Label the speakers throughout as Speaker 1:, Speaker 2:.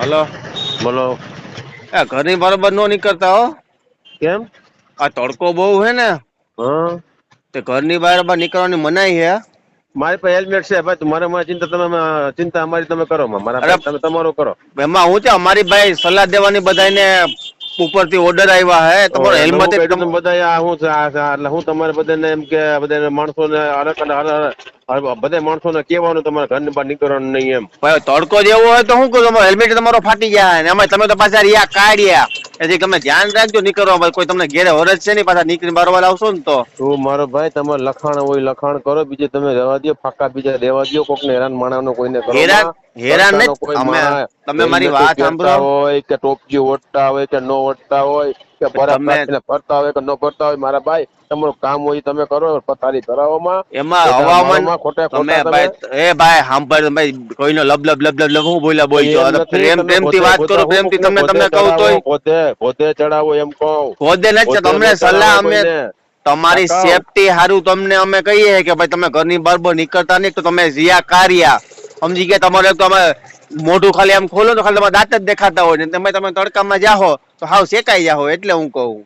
Speaker 1: Hello.
Speaker 2: બોલો.
Speaker 1: એ ઘરની બરોબર નો નીકળતા હો.
Speaker 2: કેમ?
Speaker 1: આ તડકો બહુ હે ને.
Speaker 2: હા.
Speaker 1: તે ઘરની બહાર નીકળવાની મનાઈ હે
Speaker 2: મારી પાસે હેલ્મેટ છે ભાઈ તમારે મારી ચિંતા તમે ચિંતા અમારી તમે કરો. મારા તમે તમારો કરો.
Speaker 1: એમાં હું છે અમારી ભાઈ સલાહ દેવાની બધાને ઉપરથી ઓર્ડર આવ્યા હે. તમારો હેલ્મેટ
Speaker 2: બધા આ છે આ એટલે હું તમારે બધાને એમ કે બધા માણસોને અલગ અલગ અલગ માણસો ને કેવાનું તમારે ઘરની બહાર નીકળવાનું નહીં એમ.
Speaker 1: ભાઈ તડકો જેવો હોય તો શું કરું? તમારો હેલ્મેટ તમારો ફાટી જાય અને અમે તમે તો પાછા રિયા કાઢ્યા. એટલે તમે ધ્યાન રાખજો નીકળવા કોઈ તમને ઘેરે વરજ છે નહીં પાછા નીકળી બારવાર આવશો ને તો.
Speaker 2: શું મારો ભાઈ તમારે લખાણ હોય લખાણ કરો બીજે તમે રહેવા દો ફાકા બીજા દેવા દો હેરાન કોઈને કરો
Speaker 1: હેરાન
Speaker 2: ના.
Speaker 1: હેરાન નહીં
Speaker 2: કોઈ
Speaker 1: અમે
Speaker 2: માણસ
Speaker 1: તમે મારી વાત સાંભળો.
Speaker 2: હોય કે ટોપજી ઓટતા હોય કે નો ઓટતા હોય કે
Speaker 1: તમે-
Speaker 2: હોય કે ન ભરતા હોય મારા ભાઈ તમારું કામ હોય તમે કરો પથારી કરાવવામાં
Speaker 1: એમાં હવામાન
Speaker 2: ખોટે
Speaker 1: તમે ભાઈ એ ભાઈ સાંભળ ભાઈ કોઈનો લબ લબ લબ લબ લબ હું બોલ્યા બોલજો
Speaker 2: અરે
Speaker 1: પ્રેમ પ્રેમથી વાત કરો પ્રેમથી તમને તમને કહું
Speaker 2: તો પોતે પોતે ચડાવો એમ કહું.
Speaker 1: હોદે નથી તમને સલાહ અમે તમારી સેફટી હારું તમને અમે કહીએ કે ભાઈ તમે ઘરની બહાર નીકળતા નહીં તો તમે જીયા કાર્યા. સમજી ગયા? તમારે તો અમે મોઢું ખાલી આમ ખોલો તો ખાલી તમારે દાંત જ દેખાતા હોય ને તમે તમે તડકામાં જાહો. તો હાવ શેકાઈ જાવ એટલે હું કહું.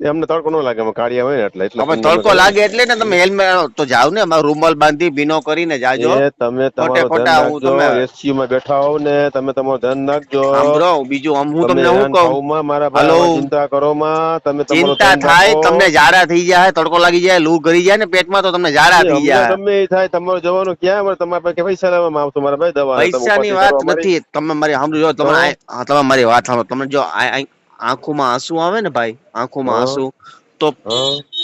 Speaker 2: એમને તડકો ન લાગે કાળિયા હોય ને એટલે એટલે અમે
Speaker 1: તડકો લાગે એટલે ને તમે હેલ્મેટ તો જાવ ને અમાર રૂમાલ બાંધી ભીનો કરીને જાજો.
Speaker 2: એ તમે તમારો
Speaker 1: ખોટા હું તમે-
Speaker 2: એસટી માં બેઠા હો ને તમે તમારો ધન નાખજો
Speaker 1: સાંભળો બીજું હું તમને
Speaker 2: હું
Speaker 1: કહું?
Speaker 2: મારા ભાઈ. ચિંતા કરો માં તમે તમારો
Speaker 1: ચિંતા થાય તમને ઝાડા થઈ જાય તડકો લાગી જાય લૂ ગરી જાય ને પેટમાં તો તમને ઝાડા થઈ જાય
Speaker 2: તમે થાય તમારો જવાનું ક્યાં મારે તમારા પાસે પૈસા લેવામાં આવતો મારા ભાઈ દવા
Speaker 1: પૈસાની વાત નથી. તમે મારી સાંભળો તમે તમે મારી વાત સાંભળો. તમે જો આંખોમાં આંસુ આવે ને ભાઈ? આંખોમાં આંસુ. તો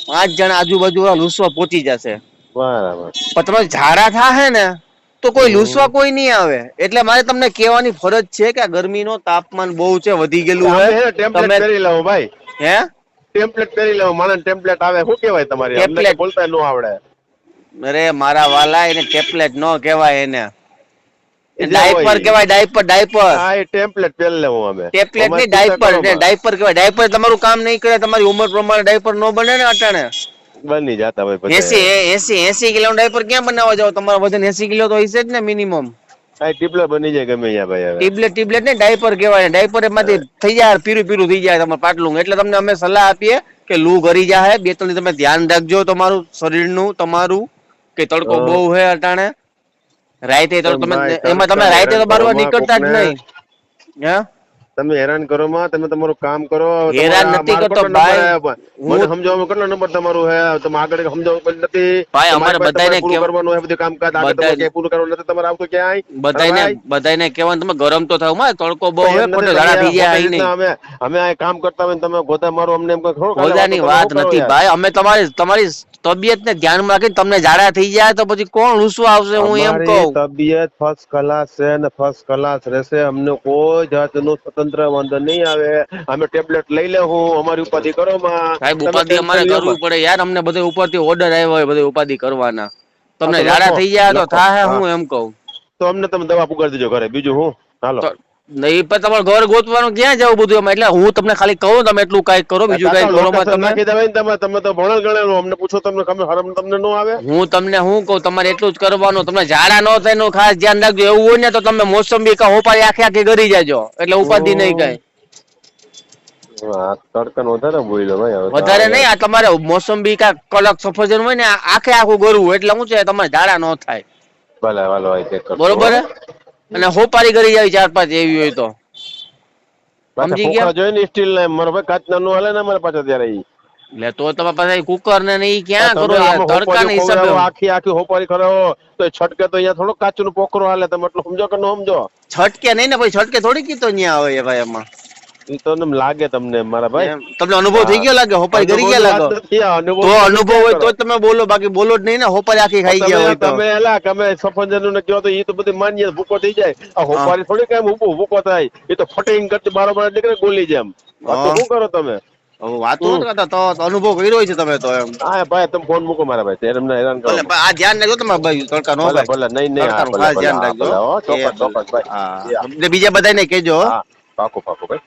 Speaker 1: પાંચ જણા આજુબાજુ લૂસવા પહોંચી જશે.
Speaker 2: બરાબર.
Speaker 1: પણ તમે ઝાડા થાહે ને તો કોઈ લૂસવા કોઈ નહીં આવે. એટલે મારે તમને કહેવાની ફરજ છે કે આ ગરમીનો તાપમાન બહુ છે વધી ગયેલું
Speaker 2: અમે
Speaker 1: છે
Speaker 2: હે ને ટેમ્પલેટ કરી લઉં ભાઈ.
Speaker 1: હે?
Speaker 2: ટેમ્પલેટ કરી લઉં માણસ ટેમ્પલેટ આવે. શું કહેવાય તમારી? અમને બોલતા ન આવડે.
Speaker 1: અરે મારા વાલા એને ટેમ્પલેટ નો કહેવાય એને. ડાયપર. કહેવાય ડાયપર ડાયપર
Speaker 2: હા એ ટેમ્પલેટ પેલ લેવું અમે.
Speaker 1: ટેમ્પલેટ
Speaker 2: અમારે
Speaker 1: ડાયપર ને ડાયપર કહેવાય. ડાયપર તમારું કામ નહીં કરે તમારી ઉંમર પ્રમાણે ડાયપર નો બને ને અટાણે.
Speaker 2: બની જાતા ભાઈ.
Speaker 1: એસી એસી એસી કિલો ડાયપર ક્યાં બનાવવા જાવ તમારું વજન એસી કિલો તો હશે જ ને મિનિમમ
Speaker 2: ટીપલા બની જાય ગમે અહીંયા ભાઈ હવે.
Speaker 1: ટેબ્લેટ ટેબ્લેટ ને ડાયપર કહેવાય. ડાયપર એમાંથી થઈ જાય પીરું પીરું થઈ જાય તમારું પાટલું. એટલે તમને અમે સલાહ આપીએ કે લૂ ગરી જાય બે ત્રણ તમે ધ્યાન રાખજો તમારું શરીરનું તમારું કે તડકો બહુ હે અટાણે. રાઈતે તો તમે
Speaker 2: એમાં
Speaker 1: તમે રાઈતે તો બાર નીકળતા જ નહીં. હે?
Speaker 2: તમે હેરાન કરો માં તમે તમારું કામ કરો
Speaker 1: હેરાન નથી કરતો, ભાઈ.
Speaker 2: મને સમજાવવામાં કેટલો નંબર તમારું હે? તમે આગળ સમજાવવું નથી.
Speaker 1: ભાઈ, અમારે કેવ-
Speaker 2: કરવાનું હે બધું કામકાજ. આગળ તમારે
Speaker 1: બધાય-
Speaker 2: પૂરું કરવાનું નથી તમારે આવતો ક્યાંય? બધાને
Speaker 1: બધાયને કહેવાનું તમે ગરમ તો થાવમાં તડકો બહુ
Speaker 2: હે
Speaker 1: ખોટો ઝાડા થઈ જાય આઈ નહીં
Speaker 2: અમે અમે આ કામ કરતા હોય તમે ગોતા મારો અમને એમ કહો, ખાલી વાત
Speaker 1: નથી ભાઈ અમે તમારી તમારી તબિયત ને ધ્યાનમાં રાખીને તમને ઝાડા થઈ જાય તો પછી કોણ રૂસવા આવશે હું એમ કહું.
Speaker 2: તબિયત ફર્સ્ટ ક્લાસ છે ને ફર્સ્ટ ક્લાસ રહેશે. અમને કોઈ જાતનું સ્વતંત્ર વાંધો નહીં આવે. અમે ટેબ્લેટ લઈ લેવું અમારી ઉપાધિ કરો માં.
Speaker 1: સાહેબ ઉપાધિ અમારે કરવું પડે. યાર અમને બધે ઉપરથી ઓર્ડર આવ્યો હોય બધે ઉપાધિ કરવાના. તમને
Speaker 2: હા,
Speaker 1: ઝાડા થઈ ગયા તો થાય
Speaker 2: હું
Speaker 1: એમ કહું.
Speaker 2: તો અમને તમે દવા પુગાડી દેજો ઘરે. બીજું હું? હાલો.
Speaker 1: નહીં પણ તમારે ઘર ગોતવાનું ક્યાં જવું બધું એમાં? એટલે હું તમને ખાલી કહું તમે એટલું કાંઈક કરો બીજું કઈ કરો તમે
Speaker 2: તમે તમે તો ભણેલ ગણેલ અમને પૂછો તમને ખબર હરમ તમને નો આવે?
Speaker 1: હું તમને હું કહું તમારે એટલું જ કરવાનું તમને ઝાડા ન થાયનું ખાસ ધ્યાન રાખજો. એવું હોય ને તો તમે મોસંબી કા ઉપાડી આખે આખી ગરી જાજો. એટલે ઉપાધિ નહીં કઈ.
Speaker 2: વધારે
Speaker 1: નહીં આ તમારે મોસંબી કા કલક સફરજન હોય ને આખે આખું ગરવું એટલે શું છે તમારે ઝાડા ન થાય. બરોબર? અને હોપારી કરી જાય ચાર પાંચ એવી હોય તો.
Speaker 2: પાછા
Speaker 1: સમજી ગયા?
Speaker 2: જોઈ ને સ્ટીલ ને મારો ભાઈ કાચ નાનું હાલે ને અમારે પાછા ત્યારે ઈ.
Speaker 1: એટલે તો તમારે પાસે કુકર ને ને ઈ ક્યાં
Speaker 2: તમે
Speaker 1: કરો યાર? તડકા
Speaker 2: હોપારી
Speaker 1: હિસાબે
Speaker 2: આખી આખી હોપારી કરો તો છટકે તો અહીંયા થોડો કાચનું પોકરો હાલે તમે એટલું સમજો કે ન સમજો?
Speaker 1: છટકે નહીં ને ભાઈ છટકે થોડી કીતો ન્યા આવે એ ભાઈ એમાં
Speaker 2: ઈ તો એમ લાગે તમને મારા ભાઈ.
Speaker 1: તમને અનુભવ થઈ ગયો લાગે? હોપારી કરી ગયા લાગો? તો અનુભવ હોય તો જ તમે બોલો બાકી બોલો જ નહીં ને હોપારી આખી ખાઈ ગયા હોય
Speaker 2: તમે એલા તમે સફરજન ને કહો તો એ તો બધી માન્ય ભૂકો થઈ જાય. આ હોપારી થોડી કેમ ઊભો ભૂકો થાય. એ તો ફટિંગ કરતી બારોબાર નીકળે ગોલી જેમ. તો શું કરો તમે?
Speaker 1: વાતો કરતા તો અનુભવ કર્યો છે તમે તો એમ.
Speaker 2: હા ભાઈ તમે ફોન મૂકો મારા ભાઈ ત્યારે એમને હેરાન કરો
Speaker 1: આ ધ્યાન રાખજો તમે ભાઈ તડકા નો ભાઈ
Speaker 2: ભલે નહીં નહીં
Speaker 1: ખાસ ધ્યાન રાખજો.
Speaker 2: ચોક્કસ. ચોક્કસ ભાઈ.
Speaker 1: બીજા બધાને કહેજો.
Speaker 2: હા પાકો પાકો ભાઈ.